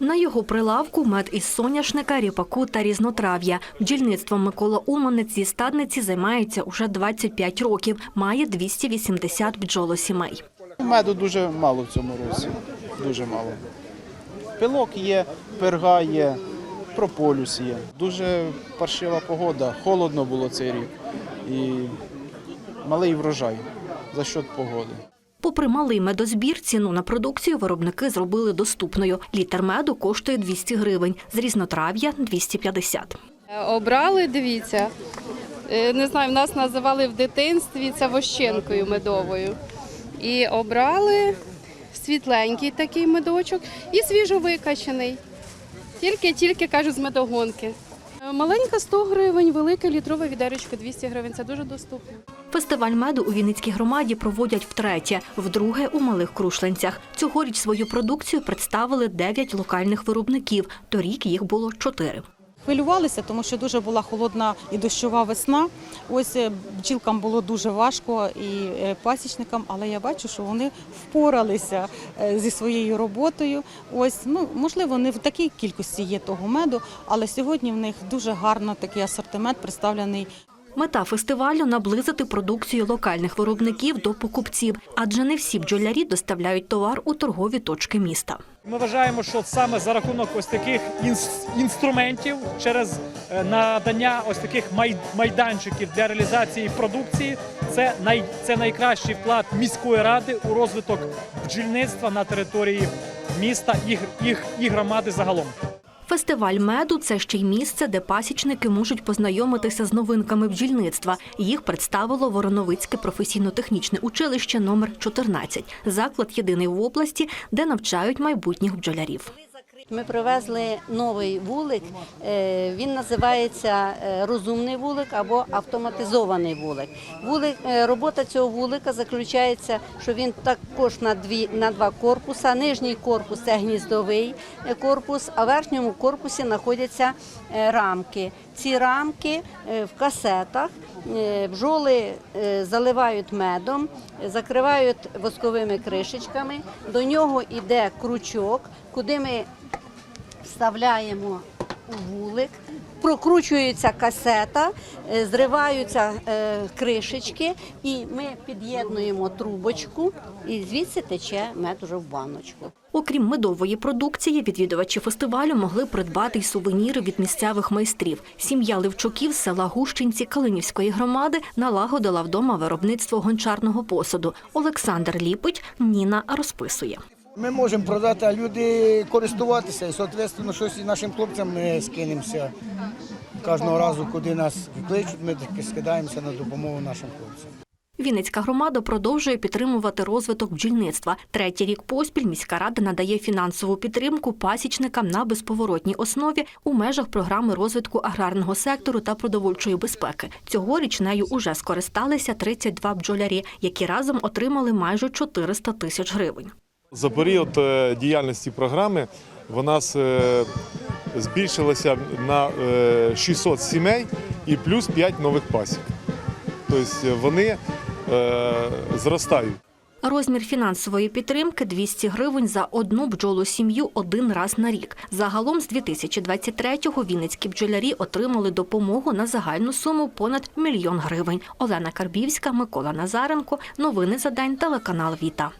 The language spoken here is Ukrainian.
На його прилавку мед із соняшника, ріпаку та різнотрав'я. Бджільництвом Микола Уманець зі стадниці займається уже 25 років. Має 280 бджолосімей. Меду дуже мало в цьому році. Дуже мало. Пилок є, перга є, прополюс є. Дуже паршива погода, холодно було цей рік. І малий врожай за счет погоди. Попри малий медозбір, ціну на продукцію виробники зробили доступною. Літр меду коштує 200 гривень, з різнотрав'я – 250. Е, Обрали, дивіться. Е, Не знаю, нас називали в дитинстві це вощенкою медовою. І обрали світленький такий медочок і свіжовикачений. Тільки-тільки кажуть з медогонки. Е, Маленька 100 гривень, велика літрова відеречка 200 гривень. Це дуже доступно. Фестиваль меду у Вінницькій громаді проводять втретє, вдруге у малих крушленцях. Цьогоріч свою продукцію представили 9 локальних виробників. Торік їх було 4. Хвилювалися, тому що дуже була холодна і дощова весна. Ось е, бджілкам було дуже важко і е, пасічникам, але я бачу, що вони впоралися е, зі своєю роботою. Ось ну можливо, не в такій кількості є того меду, але сьогодні в них дуже гарно такий асортимент представлений. Мета фестивалю наблизити продукцію локальних виробників до покупців, адже не всі бджолярі доставляють товар у торгові точки міста. Ми вважаємо, що саме за рахунок ось таких інс- інструментів, через е, надання ось таких май- майданчиків для реалізації продукції, це най найкращий вклад міської ради у розвиток бджільництва на території міста і, і, і громади загалом. Фестиваль меду це ще й місце, де пасічники можуть познайомитися з новинками бджільництва. Їх представило Вороновицьке професійно-технічне училище номер 14 Заклад єдиний в області, де навчають майбутніх бджолярів. Ми привезли новий вулик. е, Він називається е, розумний вулик або автоматизований вулик. Вулик е, робота цього вулика заключається, що він також на дві на два корпуса. Нижній корпус це гніздовий корпус, а в верхньому корпусі знаходяться рамки. Ці рамки в касетах бджоли е, заливають медом, закривають восковими кришечками. До нього йде крючок, куди ми вставляємо у вулик, прокручується касета, е, зриваються е, кришечки, і ми під'єднуємо трубочку, і звідси тече мед уже в баночку. Окрім медової продукції, відвідувачі фестивалю могли придбати й сувеніри від місцевих майстрів. Сім'я Левчуків з села Гущинці Калинівської громади налагодила вдома виробництво гончарного посуду. Олександр ліпить, Ніна розписує. Ми можемо продати, а люди користуватися. І, соответственно, щось і нашим хлопцям ми скинемося. Кожного разу, куди нас кличуть, ми скидаємося на допомогу нашим хлопцям. Вінницька громада продовжує підтримувати розвиток бджільництва. Третій рік поспіль міська рада надає фінансову підтримку пасічникам на безповоротній основі у межах програми розвитку аграрного сектору та продовольчої безпеки. Цьогоріч нею уже скористалися 32 бджолярі, які разом отримали майже 400 тисяч гривень. За період е, діяльності програми вона с- е, збільшилася на е, 600 сімей і плюс 5 нових пасік. Тобто е, вони е, зростають. Розмір фінансової підтримки 200 гривень за одну бджолу сім'ю один раз на рік. Загалом з 2023-го вінницькі бджолярі отримали допомогу на загальну суму понад мільйон гривень. Олена Карбівська, Микола Назаренко. Новини за день. Телеканал Віта.